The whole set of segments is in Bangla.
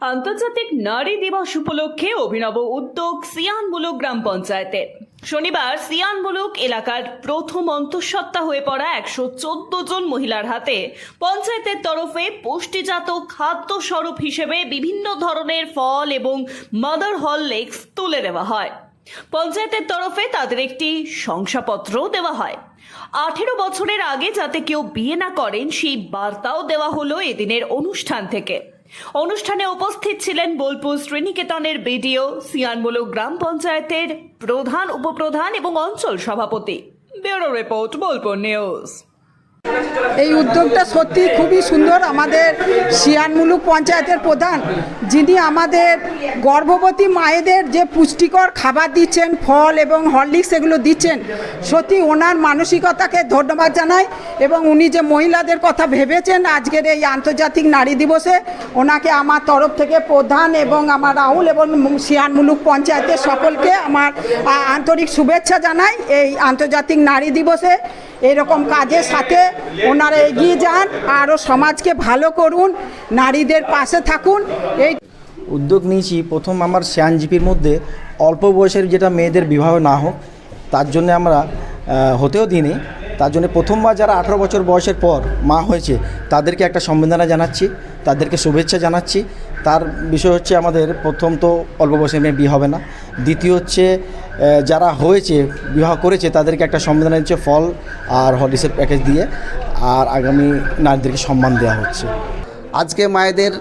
আন্তর্জাতিক নারী দিবস উপলক্ষে অভিনব উদ্যোগ সিয়ানমূলক গ্রাম পঞ্চায়েতের। শনিবার সিয়ানমূলক এলাকার প্রথম অন্তঃসত্ত্বা হয়ে পড়া একশো চোদ্দ জন মহিলার হাতে পঞ্চায়েতের তরফে পুষ্টিজাত খাদ্য স্বরূপ হিসেবে বিভিন্ন ধরনের ফল এবং মাদার হল লেক্স তুলে দেওয়া হয়। পঞ্চায়েতের তরফে তাদের একটি শংসাপত্রও দেওয়া হয়। আঠেরো বছরের আগে যাতে কেউ বিয়ে না করেন, সেই বার্তাও দেওয়া হলো এদিনের অনুষ্ঠান থেকে। অনুষ্ঠানে উপস্থিত ছিলেন বোলপুর শ্রেণীকেতনের বিডিও সিয়ানমূলক গ্রাম পঞ্চায়েতের প্রধান উপপ্রধান এবং অঞ্চল সভাপতি। Bureau report Bolpur news. এই উদ্যোগটা সত্যি খুবই সুন্দর। আমাদের শিয়ানমুলুক পঞ্চায়েতের প্রধান, যিনি আমাদের গর্ভবতী মায়েদের যে পুষ্টিকর খাবার দিচ্ছেন, ফল এবং হরলিক্স এগুলো দিচ্ছেন, সত্যি ওনার মানসিকতাকে ধন্যবাদ জানাই এবং উনি যে মহিলাদের কথা ভেবেছেন আজকের এই আন্তর্জাতিক নারী দিবসে, ওনাকে আমার তরফ থেকে প্রধান এবং আমার রাহুল এবং শিয়ানমুলুক পঞ্চায়েতের সকলকে আমার আন্তরিক শুভেচ্ছা জানাই এই আন্তর্জাতিক নারী দিবসে। এরকম কাজের সাথে ওনারা এগিয়ে যান আরও সমাজকে ভালো করুন, নারীদের পাশে থাকুন। এই উদ্যোগ নিয়েছি, প্রথম আমার জিপির মধ্যে, অল্প বয়সের যেটা মেয়েদের বিবাহ না হোক, তার জন্য আমরা হতেও দিইনি। তার জন্য প্রথমবার যারা আঠারো বছর বয়সের পর মা হয়েছে, তাদেরকে একটা সম্বেদনা জানাচ্ছি, তাদেরকে শুভেচ্ছা জানাচ্ছি। তার বিষয় হচ্ছে আমাদের প্রথম তো অল্প বয়সের মেয়ে বিয়ে হবে না। দ্বিতীয় হচ্ছে যারা হয়েছে, বিবাহ করেছে, তাদেরকে একটা সম্বেদনা দিচ্ছে ফল আর হলিসের প্যাকেজ দিয়ে, আর আগামী নারীদেরকে সম্মান দেওয়া হচ্ছে। আজকে মায়েদের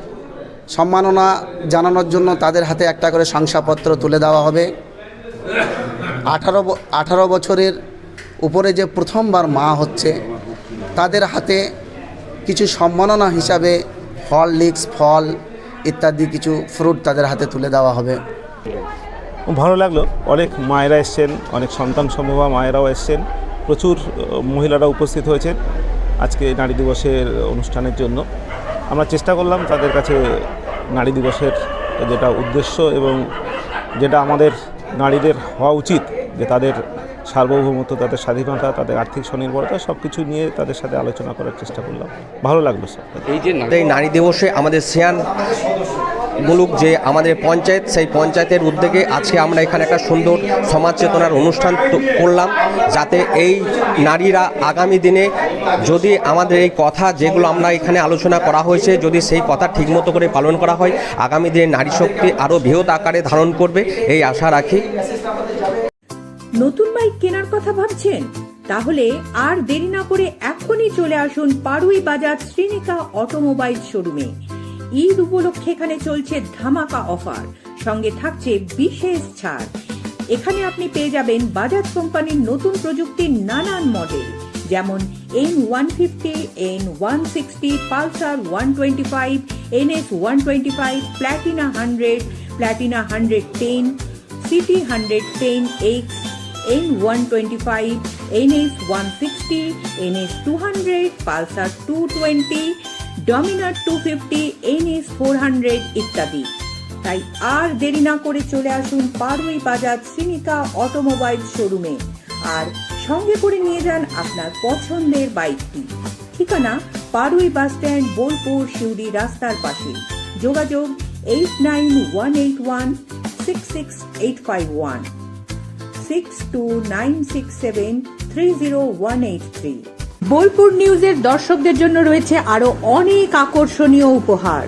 সম্মাননা জানানোর জন্য তাদের হাতে একটা করে শংসাপত্র তুলে দেওয়া হবে। আঠারো আঠারো বছরের উপরে যে প্রথমবার মা হচ্ছে, তাদের হাতে কিছু সম্মাননা হিসাবে হরলিক্স, ফল ইত্যাদি কিছু ফ্রুট তাদের হাতে তুলে দেওয়া হবে। ভালো লাগল। অনেক মায়েরা এসছেন, অনেক সন্তান সম্ভবা মায়েরাও এসছেন। প্রচুর মহিলারা উপস্থিত হয়েছেন আজকে নারী দিবসের অনুষ্ঠানের জন্য। আমরা চেষ্টা করলাম তাদের কাছে নারী দিবসের যেটা উদ্দেশ্য এবং যেটা আমাদের নারীদের হওয়া উচিত, যে তাদের সার্বভৌমত্ব, তাদের স্বাধীনতা, তাদের আর্থিক স্বনির্ভরতা সব কিছু নিয়ে তাদের সাথে আলোচনা করার চেষ্টা করলাম। ভালো লাগল সব এই যে নারী দিবসে আমাদের সিয়ান মুলুক যে আমাদের পঞ্চায়েত, সেই পঞ্চায়েতের উদ্যোগে আজকে আমরা এখানে একটা সুন্দর সমাজ চেতনার অনুষ্ঠান করলাম, যাতে এই নারীরা আগামী দিনে যদি আমাদের এই কথা যেগুলো আমরা এখানে আলোচনা করা হয়েছে, যদি সেই কথা ঠিকমতো করে পালন করা হয়, আগামী দিনে নারী শক্তি আরও বৃহৎ আকারে ধারণ করবে, এই আশা রাখি। নতুন বাইক কেনার কথা ভাবছেন? তাহলে আর দেরি না করে এখনই চলে আসুন পাড়ুই বাজার শ্রীনিকা অটোমোবাইল শোরুমে। ঈদ উপলক্ষে এখানে চলছে ধামাকা অফার। সঙ্গে থাকছে বিশেষ ছাড়। এখানে আপনি পেয়ে যাবেন বাজাজ কোম্পানির নতুন প্রযুক্তির নানান মডেল, যেমন N one fifty N one sixty Pulsar one twenty five NS one twenty five Platina hundred Platina hundred ten CT hundred ten X N one twenty five NS one sixty NS two hundred Pulsar two twenty Dominar two fifty NS four hundred ইত্যাদি। তাই আর দেরি না করে চলে আসুন পারুই বাজার শ্রীনিকা অটোমোবাইল শোরুমে। আর সঙ্গে করে নিয়ে যান আপনার পছন্দের বাইকটি। ঠিকানা পারুই বাস স্ট্যান্ড, বোলপুর শিউরি রাস্তার পাশে। যোগাযোগ eight nine one eight one six six eight five one six two nine six seven three zero one eight three Bolpur নিউজের দর্শকদের জন্য রয়েছে আরও অনেক আকর্ষণীয় উপহার।